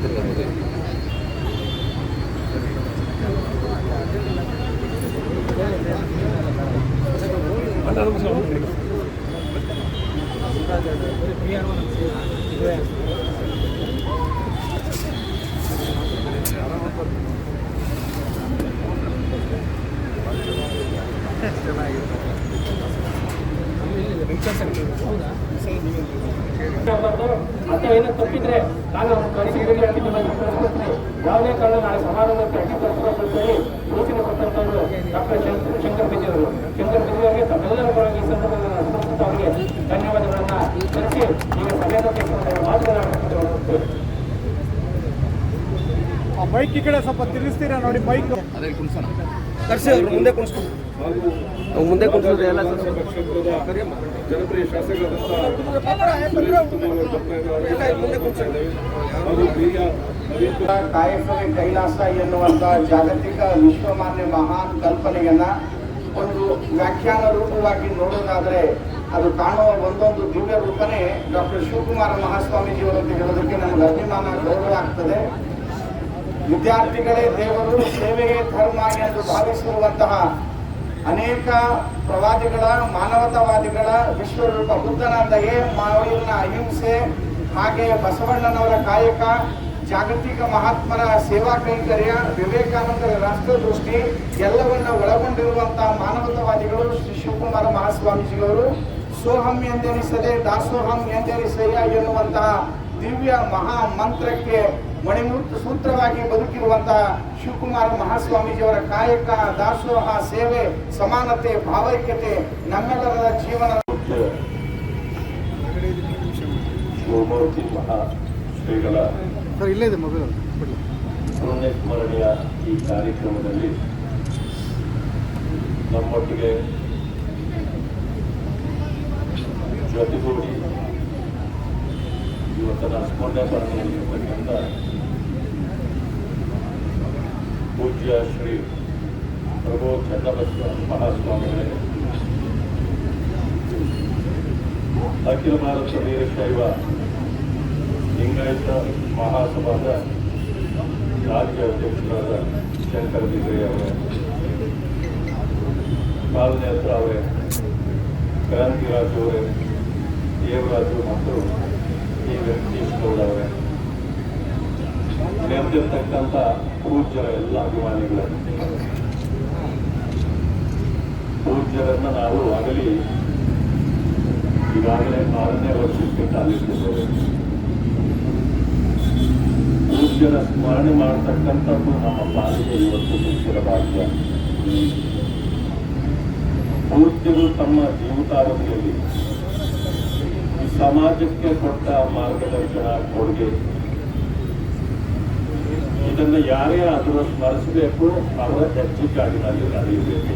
பக்கத்தில் வருது ಚೆನ್ನಾಗಿರುತ್ತೆ ಅಥವಾ ಏನೋ ತಪ್ಪಿದ್ರೆ ನಾನು ಯಾವುದೇ ಕಾರಣ ನಾಳೆ ಸಮಾರಂಭಕ್ಕೆ ಅಡ್ಡಿ ಪಡಿಸಬೇಕಂತೇಳಿ ಸೂಚನೆ ಕೊಟ್ಟಂತವರು ಡಾಕ್ಟರ್ ಶಂಕರ್ ಬಿಜಿ ಅವರು. ಶಂಕರ್ ಬಿಜಿ ಅವರಿಗೆ ತಮ್ಮೆಲ್ಲರ ಪರವಾಗಿ ಈ ಸಂದರ್ಭದಲ್ಲಿ ಅವರಿಗೆ ಧನ್ಯವಾದಗಳನ್ನ ಸಲ್ಲಿಸಿ ಈಗ ಸಭೆಯ ಮಾತನಾಡಬೇಕು ಬೈಕ್ ಈ ಕಡೆ ಸ್ವಲ್ಪ ತಿರುಗಿಸ್ತೀರಾ ನೋಡಿ ಬೈಕ್ ಕರ್ಸಿ ಅವ್ರು ಮುಂದೆ ಕುಣಿಸ್ಕೊಂಡು ಅವ್ರು ಮುಂದೆ ಕುಣಿಸೋದು ಎಲ್ಲ ಜನಪ್ರಿಯ ಕಾಯಕವೇ ಕೈಲಾಸ ಎನ್ನುವಂಥ ಜಾಗತಿಕ ವಿಶ್ವಮಾನ್ಯ ಮಹಾನ್ ಕಲ್ಪನೆಯನ್ನ ಒಂದು ವ್ಯಾಖ್ಯಾನ ರೂಪವಾಗಿ ನೋಡೋದಾದ್ರೆ ಅದು ಕಾಣುವ ಒಂದೊಂದು ದಿವ್ಯ ರೂಪನೇ ಡಾಕ್ಟರ್ ಶಿವಕುಮಾರ ಮಹಾಸ್ವಾಮೀಜಿಯವರಂತ ಹೇಳೋದಕ್ಕೆ ನಮಗೆ ಅಭಿಮಾನ ಗೌರವ ಆಗ್ತದೆ. ವಿದ್ಯಾರ್ಥಿಗಳೇ ದೇವರು ಸೇವೆಯೇ ಧರ್ಮ ಎಂದು ಭಾವಿಸಿರುವಂತಹ ಅನೇಕ ಪ್ರವಾದಿಗಳ, ಮಾನವತಾವಾದಿಗಳ ವಿಶ್ವರೂಪ ಬುದ್ಧನಂದಯೇ ಮಾವಿನ ಅಹಿಂಸೆ, ಹಾಗೆ ಬಸವಣ್ಣನವರ ಕಾಯಕ, ಜಾಗತಿಕ ಮಹಾತ್ಮರ ಸೇವಾ ಕೈಂಕರ್ಯ, ವಿವೇಕಾನಂದರ ರಾಷ್ಟ್ರದೃಷ್ಟಿ ಎಲ್ಲವನ್ನು ಒಳಗೊಂಡಿರುವಂತಹ ಮಾನವತಾವಾದಿಗಳು ಶ್ರೀ ಶಿವಕುಮಾರ ಮಹಾಸ್ವಾಮೀಜಿಗಳು ಸೋಹಂ ಎಂದೆನಿಸದೆ ದಾಸೋಹಂ ಎಂದೆನಿಸಯ್ಯ ಎನ್ನುವಂತಹ ದಿವ್ಯ ಮಹಾ ಮಂತ್ರಕ್ಕೆ ಮಣಿಮೂರ್ತ ಸೂತ್ರವಾಗಿ ಬದುಕಿರುವಂತಹ ಶಿವಕುಮಾರ ಮಹಾಸ್ವಾಮೀಜಿಯವರ ಕಾಯಕ ದಾಸೋಹ ಸೇವೆ ಸಮಾನತೆ ಭಾವೈಕ್ಯತೆ ನಮ್ಮೆಲ್ಲರ ಜೀವನ ಶಿವಮೂರ್ತಿ ಮಹಾ ಶ್ರೀಗಳ ಪುಣ್ಯಸ್ಮರಣೆಯ ಈ ಕಾರ್ಯಕ್ರಮದಲ್ಲಿ ನಮ್ಮೊಟ್ಟಿಗೆ ಜೊತೆಗೂಡಿ ಇವತ್ತಿನ ಸ್ಮರಣೆಯಲ್ಲಿರ್ತಕ್ಕಂಥ ಪೂಜ್ಯ ಶ್ರೀ ಪ್ರಭು ಚನ್ನಬಸವ ಮಹಾಸ್ವಾಮಿಗಳಿಗೆ ಅಖಿಲ ಭಾರತ ವೀರಶೈವ ಲಿಂಗಾಯತ ಮಹಾಸಭಾದ ರಾಜ್ಯ ಅಧ್ಯಕ್ಷರಾದ ಶಂಕರ ಬಿದ್ರಿ ಅವರೇ ಕಾಲನೇತ್ರ ಅವರೇ ಕ್ರಾಂತಿರಾಜ್ ಅವರೇ ದೇವರಾಜು ಮತ್ತು ಈ ವೆಂಕಟೇಶ್ ಗೌಡ ಅವರೇ ನೆರೆದಿರ್ತಕ್ಕಂಥ ಪೂಜ್ಯರ ಎಲ್ಲ ಅಭಿಮಾನಿಗಳು. ಪೂಜ್ಯರನ್ನ ನಾವು ಆಗಲಿ ಈಗಾಗಲೇ ಆರನೇ ವರ್ಷಕ್ಕೆ ಕಾಲಿಟ್ಟಿದ್ದೇವೆ ಪೂಜ್ಯರ ಸ್ಮರಣೆ ಮಾಡತಕ್ಕಂಥದ್ದು ನಮ್ಮ ಪಾಲಿಗೆ ಇವತ್ತು ಪೂಜ್ಯರ ಭಾಗ್ಯ. ಪೂಜ್ಯರು ತಮ್ಮ ಜೀವಿತಾವಧಿಯಲ್ಲಿ ಸಮಾಜಕ್ಕೆ ಕೊಟ್ಟ ಮಾರ್ಗದರ್ಶನ ಕೊಡುಗೆ. ಇದನ್ನು ಯಾರೇ ಆದರೂ ಸ್ಮರಿಸಬೇಕು, ಅವರ ಹೆಜ್ಜೆಗಾಡಿನಲ್ಲಿ ನಡೆಯಬೇಕು.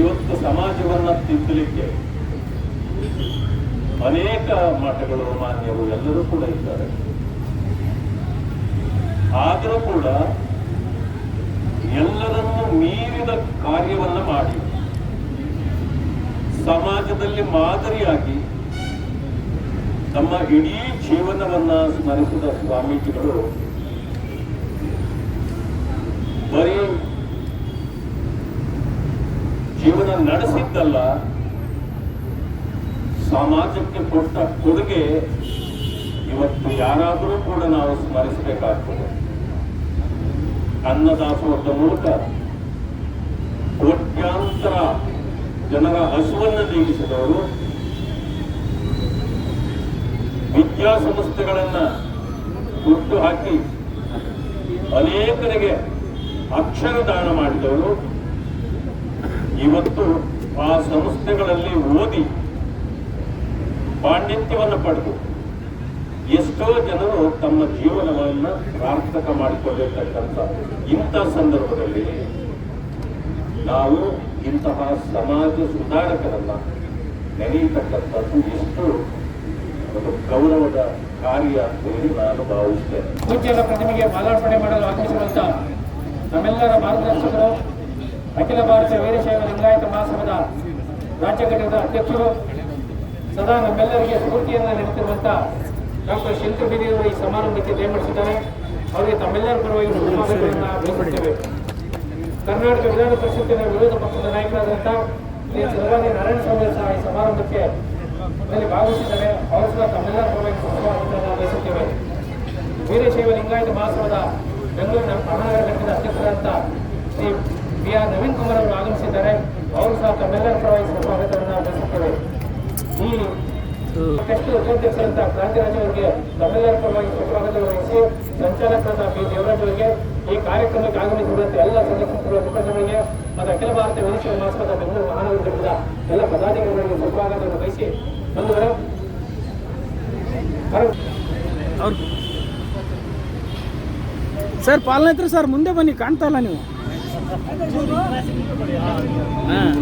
ಇವತ್ತು ಸಮಾಜವನ್ನು ತಿದ್ದಲಿಕ್ಕೆ ಅನೇಕ ಮಠಗಳು ಮಾನ್ಯರು ಎಲ್ಲರೂ ಕೂಡ ಇದ್ದಾರೆ. ಆದರೂ ಕೂಡ ಎಲ್ಲರನ್ನು ಮೀರಿದ ಕಾರ್ಯವನ್ನು ಮಾಡಿ. ಸಮಾಜದಲ್ಲಿ ಮಾದರಿಯಾಗಿ ತಮ್ಮ ಇಡೀ ಜೀವನವನ್ನ ಸ್ಮರಿಸಿದ ಸ್ವಾಮೀಜಿಗಳು, ಬರೀ ಜೀವನ ನಡೆಸಿದ್ದಲ್ಲ, ಸಮಾಜಕ್ಕೆ ಕೊಟ್ಟ ಕೊಡುಗೆ ಇವತ್ತು ಯಾರಾದರೂ ಕೂಡ ನಾವು ಸ್ಮರಿಸಬೇಕಾಗ್ತದೆ. ಅನ್ನದಾಸೋಹದ ಮೂಲಕ ಕೋಟ್ಯಾಂತರ ಜನರ ಹಸುವನ್ನು ನೀಗಿಸಿದವರು ವಿದ್ಯಾಸಂಸ್ಥೆಗಳನ್ನ ಹುಟ್ಟು ಹಾಕಿ ಅನೇಕರಿಗೆ ಅಕ್ಷರ ದಾನ ಮಾಡಿದವರು. ಇವತ್ತು ಆ ಸಂಸ್ಥೆಗಳಲ್ಲಿ ಓದಿ ಪಾಂಡಿತ್ಯವನ್ನು ಪಡೆದು ಎಷ್ಟೋ ಜನರು ತಮ್ಮ ಜೀವನವನ್ನು ಪ್ರಾರ್ಥಕ ಮಾಡಿಕೊಂಡಿರ್ತಕ್ಕಂಥ ಇಂಥ ಸಂದರ್ಭದಲ್ಲಿ ನಾವು ಇಂತಹ ಸಮಾಜ ಸುಧಾರಕರನ್ನ ನೆನೆಯತಕ್ಕಂಥದ್ದು ಎಷ್ಟು ಒಂದು ಗೌರವದ ಕಾರ್ಯ ಎಂದು ನಾನು ಭಾವಿಸ್ತೇನೆ. ಪೂಜ್ಯರ ಪ್ರತಿಮೆಗೆ ಮಾಲಾರ್ಪಣೆ ಮಾಡಲು ಆಗಮಿಸುವಂತ ನಮ್ಮೆಲ್ಲರ ಮಾರ್ಗದರ್ಶಕರು ಅಖಿಲ ಭಾರತ ವೀರಶೈವ ಲಿಂಗಾಯತ ಮಹಾಸಭದ ರಾಜ್ಯ ಘಟಕದ ಅಧ್ಯಕ್ಷರು, ಸದಾ ನಮ್ಮೆಲ್ಲರಿಗೆ ಸ್ಫೂರ್ತಿಯನ್ನು ನೀಡುತ್ತಿರುವಂತ ಡಾಕ್ಟರ್ ಶಂಕರ್ ಬಿದಿಯವರು ಈ ಸಮಾರಂಭಕ್ಕೆ ನೇಮಿಸಿದ್ದಾರೆ ಅವರಿಗೆ ತಮ್ಮೆಲ್ಲರ ಪರವಾಗಿ ಧನ್ಯವಾದಗಳನ್ನು ಬಯಸುತ್ತೇವೆ ಕರ್ನಾಟಕ ವಿಧಾನ ಪರಿಷತ್ತಿನ ವಿರೋಧ ಪಕ್ಷದ ನಾಯಕರಾದಂಥ ಶ್ರೀ ಚಲವಾದಿ ನಾರಾಯಣ ಸ್ವಾಮಿ ಸಹ ಈ ಸಮಾರಂಭಕ್ಕೆ ಭಾಗವಹಿಸಿದ್ದಾರೆ. ಅವರು ಸಹ ತಮ್ಮೆಲ್ಲರ ಬಯಸುತ್ತೇವೆ ವೀರಶೈವ ಲಿಂಗಾಯತ ಮಹಾಸಭಾದ ಬೆಂಗಳೂರಿನ ಮಹಾನಗರ ಘಟಕದ ಅಧ್ಯಕ್ಷರಾದಂಥ ಶ್ರೀ ಬಿ ಆರ್ ನವೀನ್ ಕುಮಾರ್ ಅವರು ಆಗಮಿಸಿದ್ದಾರೆ. ಅವರು ಸಹ ತಮ್ಮೆಲ್ಲರ ಪರವಾಗಿ ಸ್ವಾಗತವನ್ನು ಬಯಸುತ್ತೇವೆ ಈ ಟೆಸ್ಟ್ ಉಪಾಧ್ಯಕ್ಷರಂತ ಕ್ರಾಂತಿರಾಜ್ ಅವರಿಗೆ ತಮ್ಮೆಲ್ಲರ ಪರವಾಗಿ ಸ್ವಾಗತ ವಹಿಸಿ ಸಂಚಾಲಕರಾದ ಬಿ. ದೇವರಾಜ್ ಅವರಿಗೆ ಈ ಕಾರ್ಯಕ್ರಮಕ್ಕೆ ಆಗಮಿಸಿರುವಂತ ಎಲ್ಲ ಸದಸ್ಯರು ಮುಖಂಡರಿಗೆ ಮತ್ತು ಅಖಿಲ ಭಾರತೀಯ ಮನುಷ್ಯರ ಮಹಾಸ್ಪದ ಬೆಂಗಳೂರು ಮಹಾನಗರ ಘಟಕದ ಎಲ್ಲ ಪದಾಧಿಕಾರಿಗಳಿಗೆ ಸ್ವಾಗತವನ್ನು ಬಯಸಿ ಬಂದವರು. ಸರ್ ಪಾಲನೆ ಹತ್ರ ಸರ್ ಮುಂದೆ ಬನ್ನಿ ಕಾಣ್ತಾ ಇಲ್ಲ ನೀವು. ಹಾಂ.